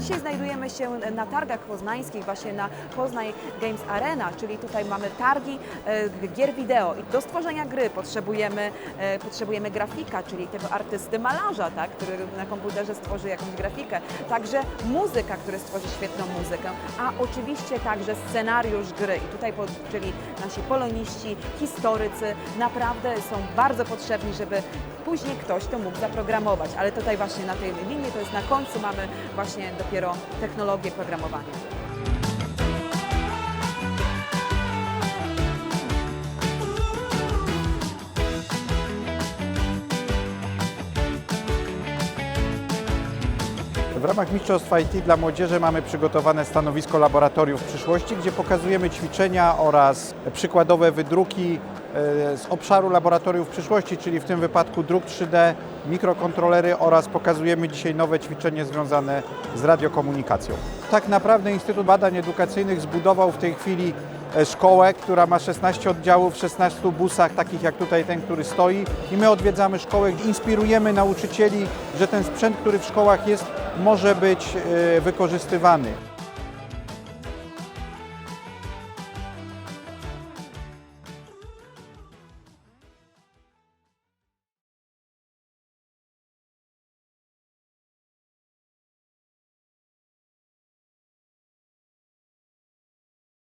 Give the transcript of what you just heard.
Dzisiaj znajdujemy się na targach poznańskich, właśnie na Poznań Games Arena, czyli tutaj mamy targi e, gier wideo. I do stworzenia gry potrzebujemy, e, potrzebujemy grafika, czyli tego artysty malarza, tak, który na komputerze stworzy jakąś grafikę. Także muzyka, który stworzy świetną muzykę, a oczywiście także scenariusz gry. I tutaj, czyli nasi poloniści, historycy naprawdę są bardzo potrzebni, żeby później ktoś to mógł zaprogramować. Ale to tutaj właśnie na tej linii, to jest na końcu mamy właśnie dopiero technologię programowania. W ramach Mistrzostw IT dla młodzieży mamy przygotowane stanowisko laboratoriów przyszłości, gdzie pokazujemy ćwiczenia oraz przykładowe wydruki e, z obszaru laboratoriów przyszłości, czyli w tym wypadku druk 3D, mikrokontrolery oraz pokazujemy dzisiaj nowe ćwiczenie związane z radiokomunikacją. Tak naprawdę Instytut Badań Edukacyjnych zbudował w tej chwili szkołę, która ma 16 oddziałów w 16 busach, takich jak tutaj ten, który stoi i my odwiedzamy szkołę, inspirujemy nauczycieli, że ten sprzęt, który w szkołach jest, może być e, wykorzystywany.